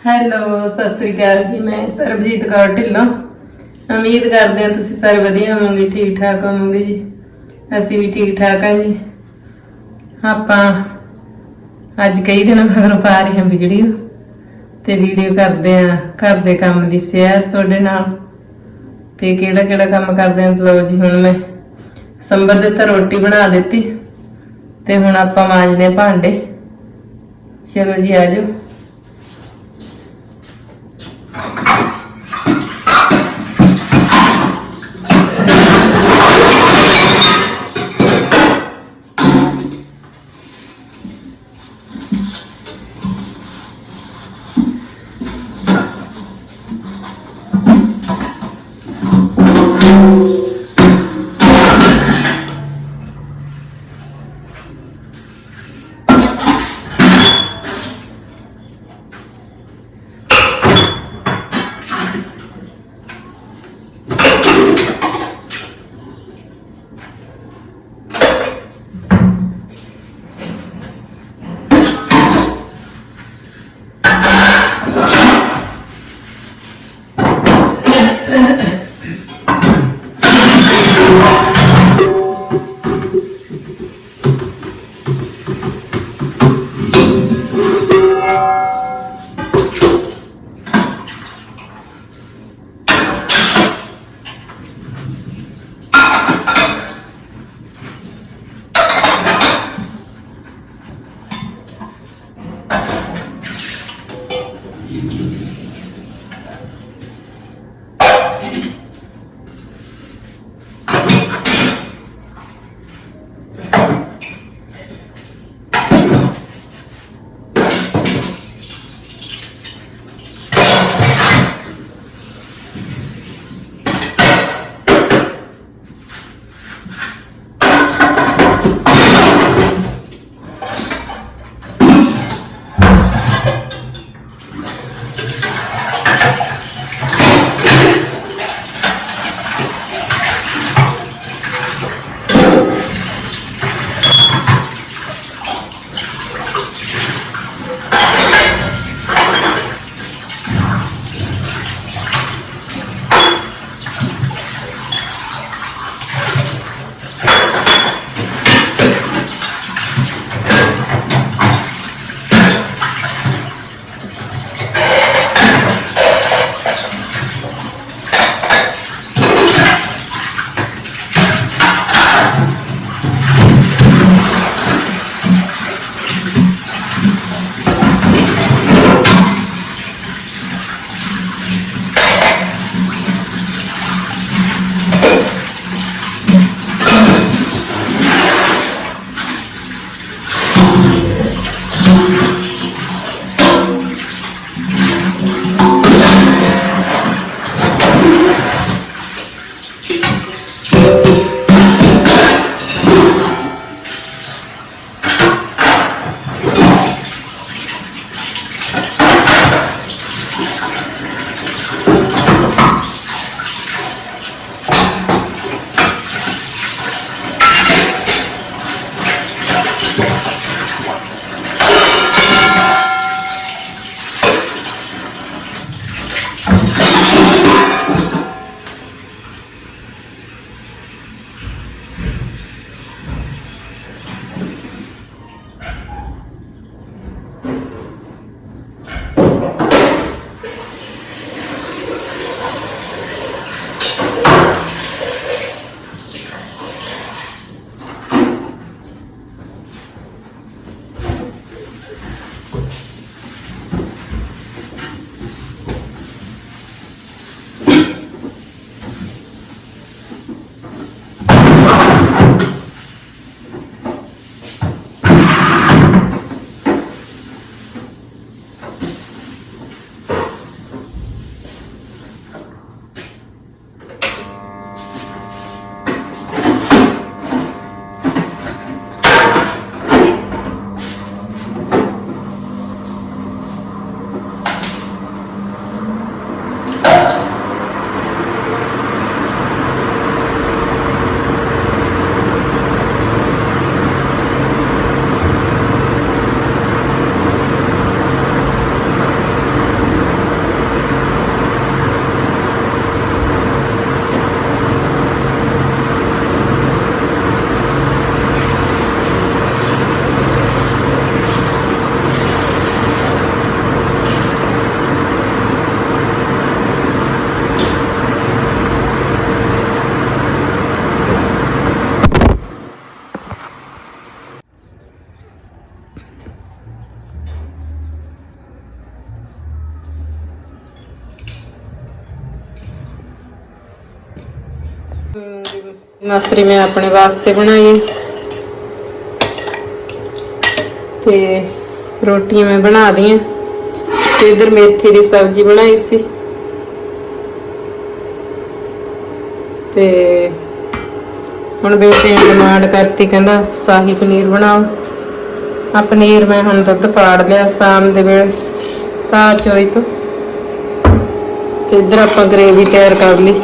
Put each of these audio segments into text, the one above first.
Hello, Sat Sri ਅਕਾਲ ਜੀ, ਮੈਂ ਸਰਬਜੀਤ ਕੌਰ ਢਿੱਲੋਂ। ਉਮੀਦ ਕਰਦੇ ਹਾਂ ਤੁਸੀਂ ਸਾਰੇ ਵਧੀਆ ਹੋਵੋਗੇ ਠੀਕ ਠਾਕ ਹੋਵੋਗੇ ਜੀ। ਅਸੀਂ ਵੀ ਠੀਕ ਠਾਕ ਹਾਂ ਜੀ। ਆਪਾਂ ਅੱਜ ਕਈ ਦਿਨ ਮਗਰੋਂ ਪਾ ਰਹੇ ਹਾਂ ਵੀਡੀਓ ਤੇ ਵੀਡੀਓ ਕਰਦੇ ਆ ਘਰ ਦੇ ਕੰਮ ਦੀ ਸ਼ੇਅਰ ਤੁਹਾਡੇ ਨਾਲ। ਤੇ ਕਿਹੜਾ ਕਿਹੜਾ ਕੰਮ ਕਰਦੇ ਆ ਲਓ ਜੀ, ਹੁਣ ਮੈਂ ਸੰਬਰ ਦੇ ਤਾਂ ਰੋਟੀ ਬਣਾ ਦਿੱਤੀ ਤੇ ਹੁਣ ਆਪਾਂ ਮਾਂਜਨੇ ਭਾਂਡੇ। ਚਲੋ ਜੀ ਆਜੋ ਮਸਰੀ ਮੈਂ ਆਪਣੇ ਵਾਸਤੇ ਬਣਾਈ ਤੇ ਰੋਟੀਆਂ ਮੈਂ ਬਣਾ ਦੀਆਂ ਤੇ ਇਧਰ ਮੇਥੀ ਦੀ ਸਬਜ਼ੀ ਬਣਾਈ ਸੀ। ਤੇ ਹੁਣ ਬੇਟੇ ਨੇ ਡਿਮਾਂਡ ਕਰਤੀ, ਕਹਿੰਦਾ ਸ਼ਾਹੀ ਪਨੀਰ ਬਣਾਓ। ਆ ਪਨੀਰ ਮੈਂ ਹੁਣ ਦੁੱਧ ਪਾੜ ਲਿਆ ਸ਼ਾਮ ਦੇ ਵੇਲੇ ਧਾਰ ਚੋਈ ਤੋਂ। ਤੇ ਇਧਰ ਆਪਾਂ ਗ੍ਰੇਵੀ ਤਿਆਰ ਕਰ ਲਈ।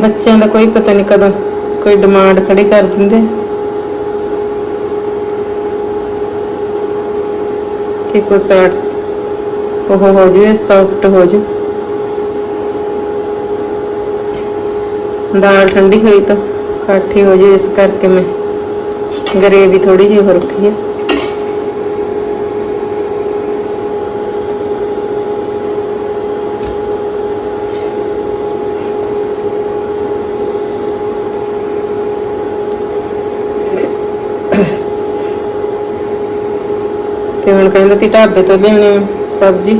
ਬੱਚਿਆਂ ਦਾ ਕੋਈ ਪਤਾ ਨਹੀਂ ਕਦੋਂ ਕੋਈ ਡਿਮਾਂਡ ਖੜੀ ਕਰ ਦਿੰਦੇ। ਕਿ ਕੁਛ ਉਹ ਹੋ ਜੂ ਸੌਫਟ ਹੋ ਜੂ। ਦਾਲ ਠੰਡੀ ਹੋਈ ਤਾਂ ਕਾਠੀ ਹੋ ਜੂ, ਇਸ ਕਰਕੇ ਮੈਂ ਗਰੇਵੀ ਥੋੜੀ ਜਿਹੀ ਹੋ ਰੱਖੀ ਹੈ ਹੁਣ ਕਹਿੰਦਾ ਤੀ, ਢਾਬੇ ਤੋਂ ਲਿਆਉਣੀ ਸਬਜ਼ੀ।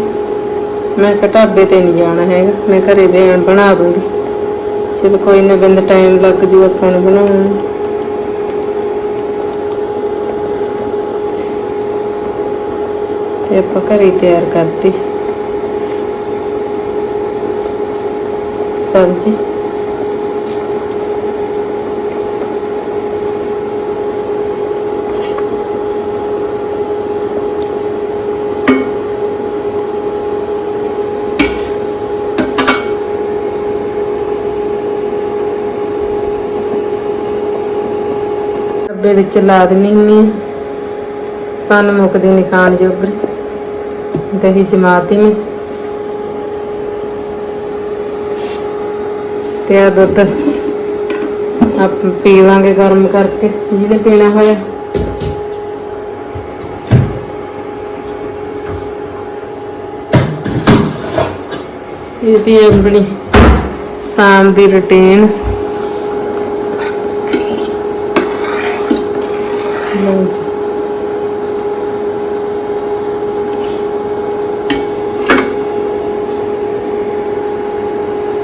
ਮੈਂ ਕਿਹਾ ਢਾਬੇ ਤੇ ਨਹੀਂ ਜਾਣਾ ਹੈਗਾ, ਮੈਂ ਘਰੇ ਬੈਣ ਬਣਾ ਦੂੰਗੀ। ਚਲ ਕੋਈ ਨਾ, ਬੰਦਾ ਟਾਈਮ ਲੱਗ ਜੂ ਆਪਾਂ ਨੂੰ ਬਣਾਉਣ ਨੂੰ। ਤੇ ਆਪਾਂ ਘਰੇ ਤਿਆਰ ਕਰਤੀ। ਸਬਜ਼ੀ। ਡੱਬੇ ਵਿੱਚ ਲਾ ਦੇਣੀ ਹੁੰਦੀ ਹਾਂ। ਸਾਨੂੰ ਮੁੱਕਦੀ ਨਹੀਂ ਖਾਣ ਜੋਗਰ ਦਹੀਂ ਜਮਾਤੀ ਮੈਂ। ਤੇ ਆ ਦੁੱਧ ਆਪ ਪੀ ਲਾਂਗੇ ਗਰਮ ਕਰਕੇ। ਜਿਹਨੇ ਪੀਣਾ ਹੋਇਆ। ਇਹ ਦੀ ਆਪਣੀ ਸ਼ਾਮ ਦੀ ਰੁਟੀਨ ਲਓ ਜੀ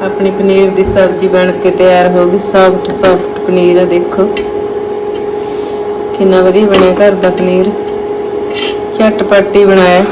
ਆਪਣੀ ਪਨੀਰ ਦੀ ਸਬਜ਼ੀ ਬਣ ਕੇ ਤਿਆਰ ਹੋ ਗਈ। ਸੌਫਟ ਸੌਫਟ ਪਨੀਰ ਆ ਦੇਖੋ। ਕਿੰਨਾ ਵਧੀਆ ਬਣਿਆ ਘਰ ਦਾ ਪਨੀਰ। ਝਟਪਟ ਹੀ ਬਣਾਇਆ।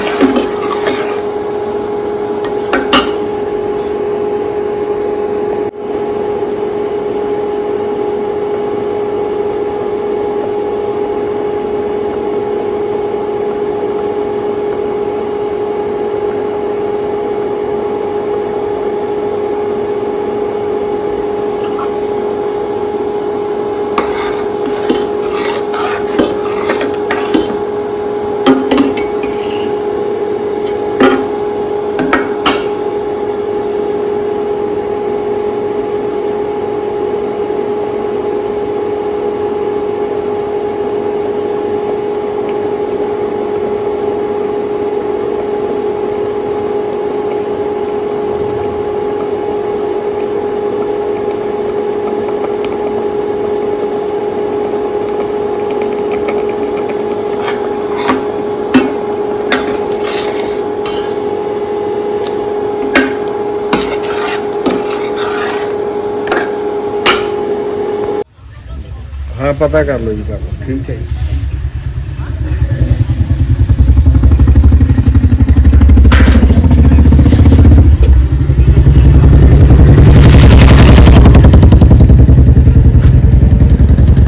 ਪਤਾ ਕਰ ਲਓ ਜੀ ਕਰ ਲਓ ਠੀਕ ਹੈ ਜੀ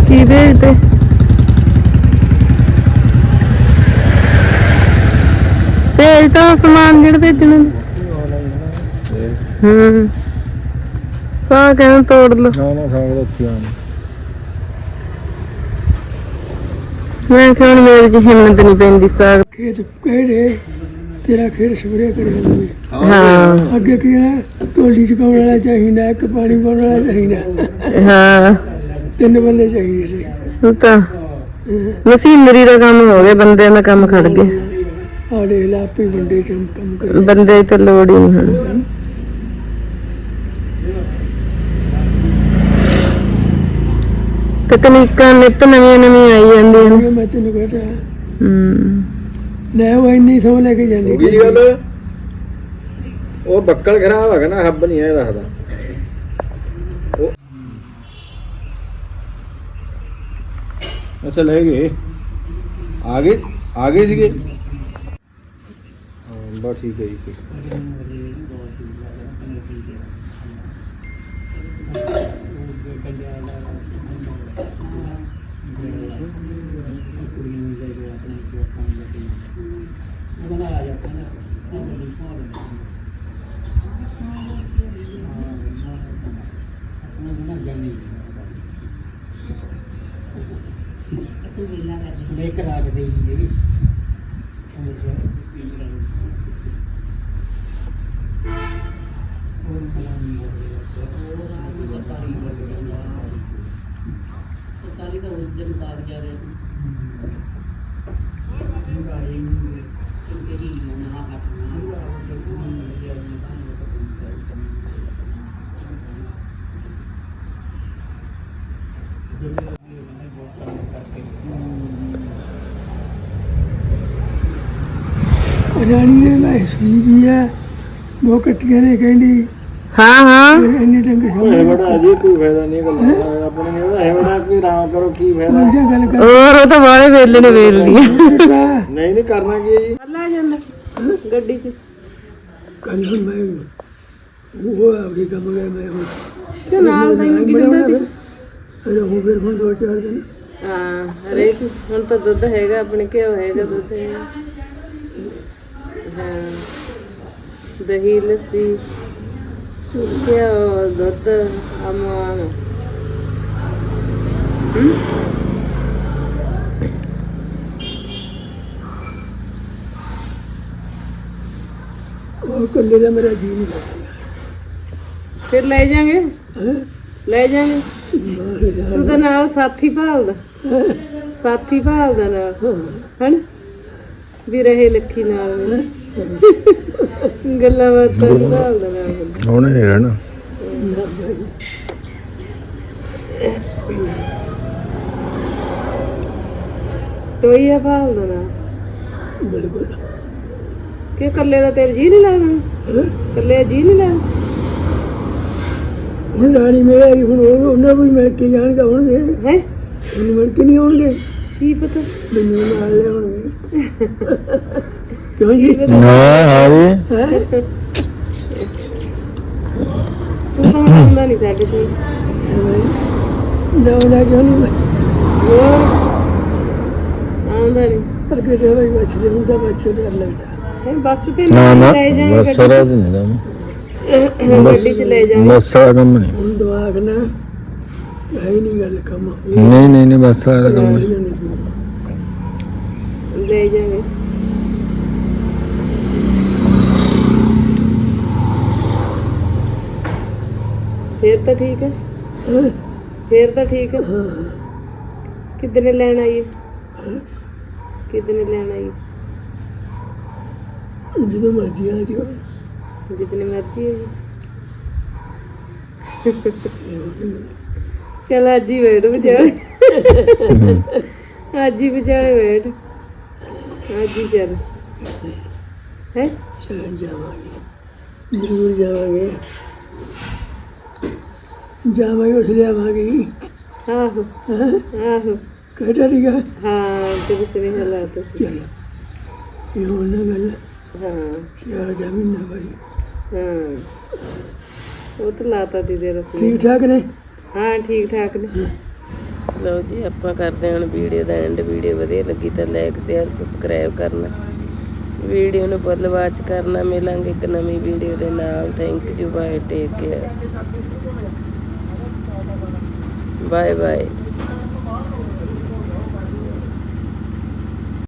ਕੀ ਵੇਚਦੇ ਭੇਜ ਤਾਂ ਸਮਾਨ ਜਿਹੜਾ ਭੇਜਣਾ ਹੂੰ ਸਾਹ ਕਹਿੰਦਾ ਤੋੜ ਲਓ ਨਾ ਨਾ ਸਾਗ ਰੱਖਿਆ ਮੈਂ ਕਿਹਾ ਹੁਣ ਮੇਰੇ ਚ ਹਿੰਮਤ ਨਹੀਂ ਪੈਂਦੀ ਸਾਗ ਖੇਤ ਕਿਹੜੇ? ਤੇਰਾ ਖੇਤ ਸਪਰੇ ਕਰੇ ਹਾਂ। ਅੱਗੇ ਕੀ ਨਾ ਢੋਲੀ ਚਕਾਉਣ ਵਾਲਾ ਚਾਹੀਦਾ ਇੱਕ ਪਾਣੀ ਪਾਉਣ ਵਾਲਾ ਚਾਹੀਦਾ। ਹਾਂ। ਤਿੰਨ ਬੰਦੇ ਚਾਹੀਦੇ ਸੀ। ਉਹ ਤਾਂ ਮਸ਼ੀਨਰੀ ਦਾ ਕੰਮ ਹੋ ਗਿਆ ਬੰਦਿਆਂ ਦਾ ਕੰਮ ਖੜ ਗਿਆ। ਆੜੇ ਲਾਪੇ ਬੰਦੇ ਚ ਕੰਮ ਕਰ। ਬੰਦੇ ਤੇ ਲੋੜ ਹੀ ਨਹੀਂ ਹੁਣ। ਤਕਨੀਕਾਂ ਨਿਤ ਨਵੀਆਂ ਨਵੀਆਂ ਆਈ ਜਾਂਦੀਆਂ ਨੇ। ਮੈਂ ਤੈਨੂੰ ਕਹਤਾ ਹੂੰ। ਲੈ ਉਹ ਇੰਨੀ ਸੌ ਲੈ ਕੇ ਜਾਂਦੀ ਹੋ ਗਈ ਗੱਲ? ਉਹ ਬੱਕਲ ਖਰਾਬ ਹੈਗਾ ਨਾ ਹੱਬ ਨਹੀਂ ਦੱਸਦਾ ਉਹ ਅੱਛਾ ਲੈ ਗਏ। ਆ ਗਏ? ਆ ਗਏ ਸੀਗੇ? ਹਾਂ ਬਸ ਠੀਕ ਹੈ ਜੀ ਠੀਕ। ਹੈ। ਦੇਖ ਰਾਜ ਦੇ ਜੀ ਸਰਕਾਰੀ ਦਾ ਉਰਜਨ ਕਾਗਜ਼ ਆ ਰਿਹਾ ਕਿਉਂਕਿ ਹੀ। ਨਾ ਹਟਣਾ ਰਾਣੀ ਨੇ ਮੈਂ ਸੁਣੀ ਵੀ ਹੈ। ਦੋ ਕੱਟੀਆਂ ਨੇ ਕਹਿੰਦੀ। ਹਾਂ ਹਾਂ। ਇੰਨੇ ਉਹ ਇਹ ਬੜਾ ਅਜੇ ਕੋਈ ਫਾਇਦਾ ਨਹੀਂ ਗੱਲਾਂ। ਆਪਣੇ ਨੇ ਇਹ ਬੜਾ ਵੀ ਆਰਾਮ ਕਰੋ ਕੀ ਫਾਇਦਾ? ਸਮਝਿਆ ਗੱਲ ਕਰ। ਹੋਰ ਉਹ ਤਾਂ ਬਾਲੇ ਵੇਲੇ ਨੇ ਵੇਲ ਲਈ ਨਹੀਂ ਨਹੀਂ ਕਰਨਾ ਕੀ ਹੈ ਜੀ? ਲੈ ਜਾਂਦਾ ਗੱਡੀ 'ਚ। ਕੱਲ ਹੁਣ ਮੈਂ ਉਹ ਆਪਣੀ ਕੰਮ ਕਰ ਮੈਂ ਹੁਣ ਕਿ ਨਾਲ ਤੈਨੂੰ ਕੀ ਦਿੰਦਾ ਸੀ? ਅਰੇ ਹੋ ਗਏ ਹੁਣ ਦੋ ਚਾਰ ਦਿਨ। ਹਾਂ ਹਰੇਕ ਹੁਣ ਤਾਂ ਦੁੱਧ ਹੈਗਾ ਆਪਣੇ ਘਿਓ ਹੈਗਾ ਦੁੱਧ ਹੈਗਾ। ਹਾਂ। ਦਹੀਂ ਲੱਸੀ ਘਿਓ ਦੁੱਧ ਅਮਾਨ ਉਹ ਕੱਲੇ ਦਾ ਮੇਰਾ ਜੀ ਨਹੀਂ ਲੱਗਦਾ। ਫਿਰ ਲੈ ਜਾਾਂਗੇ ਲੈ ਜਾਾਂਗੇ ਤੂੰ ਤਾਂ ਨਾਲ ਸਾਥੀ ਭਾਲਦਾ। ਸਾਥੀ ਭਾਲਦਾ ਨਾਲ। ਹਨ? ਵੀ ਰਹੇ ਲੱਖੀ ਨਾਲ। ਗੱਲਾਂ ਬਾਤਾਂ ਨਾਲ। ਹੁਣ ਇਹ ਰਹਿਣਾ। ਤੋਈਆ ਭਾਲਦਾ ਨਾਲ ਬਿਲਕੁਲ। ਕਿ ਕੱਲੇ ਦਾ ਤੇਰੇ ਜੀ ਨਹੀਂ ਲੱਗਦਾ? ਕੱਲੇ ਜੀ ਨਹੀਂ ਲੱਗਦਾ? ਹੁਣ ਰਾਣੀ ਮੇਰਾ ਹੀ ਹੁਣ ਉਹ- ਉਹਨਾਂ ਨੂੰ ਵੀ ਮਿਲ ਕੇ ਜਾਣਗੇ ਆਉਣਗੇ। ਹੈ? ਉਹਨੂੰ ਮਿਲ ਕੇ ਨਹੀਂ ਆਉਣਗੇ। ਕੀ ਪਤਾ? ਮੈਨੂੰ ਨਾਲ ਲਿਆਉਣਗੇ। ਕਿਉਂ ਜੀ? ਹਾਂ ਹਾਂ ਜੀ। ਹੈ ਆਉਂਦਾ ਨਹੀਂ ਸਾਡੇ ਕੋਲ ਨਾ ਨਾ ਕਿਉਂ ਨਹੀਂ ਹੋਰ? ਆਉਂਦਾ ਨਹੀਂ। ਅੱਗੇ ਤਾਂ ਬਈ ਬਚਦੇ ਤਾਂ ਬਚਦੇ ਡਰ ਲੱਗਦਾ। ਹੈ ਬੱਸ ਤੇ ਨਾ ਨਾ ਲੈ ਜਾਾਂਗੇ ਬਸ ਸਾਰਾ ਦਿਨ ਨਹੀਂ ਕੰਮ ਗੱਡੀ 'ਚ ਲੈ ਜਾਾਂਗੇ ਬਸ ਸਾਰਾ ਕੰਮ ਨਹੀਂ। ਹੁਣ ਦਿਮਾਗ ਨਾ ਹੈ ਹੀ ਨਹੀਂ ਗੱਲ ਕੰਮ। ਨਹੀਂ ਨਹੀਂ ਨਹੀਂ ਬਸ ਸਾਰਾ ਕੰਮ ਨਹੀਂ। ਹੀ ਜਾਂਦੀ। ਲੈ ਜਾਾਂਗੇ ਫੇਰ ਤਾਂ ਠੀਕ ਹੈ? ਫੇਰ ਤਾਂ ਠੀਕ ਹੈ। ਕਿਦਨੇ ਲੈਣ ਆਈਏ ਕਿਦਨੇ ਲੈਣ ਆਈਏ ਜਦੋਂ ਮਰਜ਼ੀ ਆ ਜਿਓ ਜਿਤਨੇ ਮਰਜ਼ੀ ਹੈ ਚਲ ਅੱਜ ਹੀ ਬੈਠ ਵਿਚਾਲੇ। ਅੱਜ ਹੀ ਵਿਚਾਲੇ ਬੈਠ। ਅੱਜ ਹੀ ਚੱਲ। ਹੈ? ਸ਼ਾਇਦ ਜਾਵਾਂਗੇ। ਜ਼ਰੂਰ ਜਾਵਾਂਗੇ। ਜਾਵਾਂਗੇ ਉਸ ਲਿਆਵਾਂਗੇ। ਆਹੋ ਹਾਂ? ਆਹੋ। ਕਿਹੜਾ ਠੀਕ ਹੈ ਹਾਂ ਤੇ ਸੁਨੇਹਾ ਲਾ ਤਾ ਸੀ। ਚਲੋ ਇਹ ਹੁਣ ਨਾ ਗੱਲ ਹਾਂ। ਸ਼ਾਇਦ ਜਾਵੀ ਨਾ ਭਾਈ ਹਾਂ। ਉਹ ਤਾਂ ਲਾਤਾ ਦੀ ਦੇ ਰਸਮ ਠੀਕ ਠਾਕ ਨੇ? ਹਾਂ ਠੀਕ ਠਾਕ ਨੇ। ਲਓ ਜੀ ਆਪਾਂ ਕਰਦੇ ਹਾਂ ਹੁਣ ਵੀਡੀਓ ਦਾ ਐਂਡ ਵੀਡੀਓ ਵਧੀਆ ਲੱਗੀ ਤਾਂ ਲਾਈਕ ਸ਼ੇਅਰ ਸਬਸਕ੍ਰਾਈਬ ਕਰਨਾ। ਵੀਡੀਓ ਨੂੰ ਫੁੱਲ ਵਾਚ ਕਰਨਾ। ਮਿਲਾਂਗੇ ਇੱਕ ਨਵੀਂ ਵੀਡੀਓ ਦੇ ਨਾਲ। Thank you bye take care bye bye